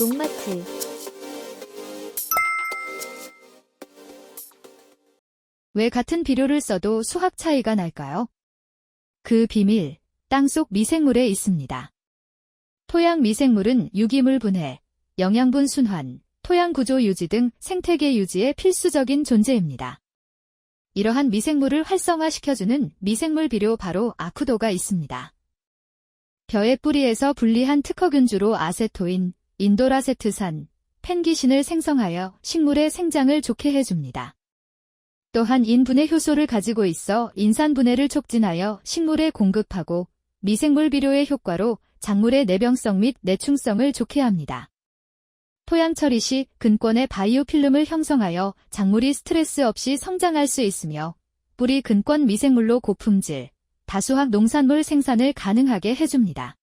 농마트 왜 같은 비료를 써도 수확 차이가 날까요? 그 비밀, 땅속 미생물에 있습니다. 토양 미생물은 유기물 분해, 영양분 순환, 토양 구조 유지 등 생태계 유지에 필수적인 존재입니다. 이러한 미생물을 활성화시켜주는 미생물 비료 바로 아쿠도가 있습니다. 벼의 뿌리에서 분리한 특허균주로 아세토인, 인도라세트산, 펜기신을 생성하여 식물의 생장을 좋게 해줍니다. 또한 인분해 효소를 가지고 있어 인산분해를 촉진하여 식물에 공급하고 미생물 비료의 효과로 작물의 내병성 및 내충성을 좋게 합니다. 토양 처리 시 근권의 바이오 필름을 형성하여 작물이 스트레스 없이 성장할 수 있으며 뿌리 근권 미생물로 고품질, 다수학 농산물 생산을 가능하게 해줍니다.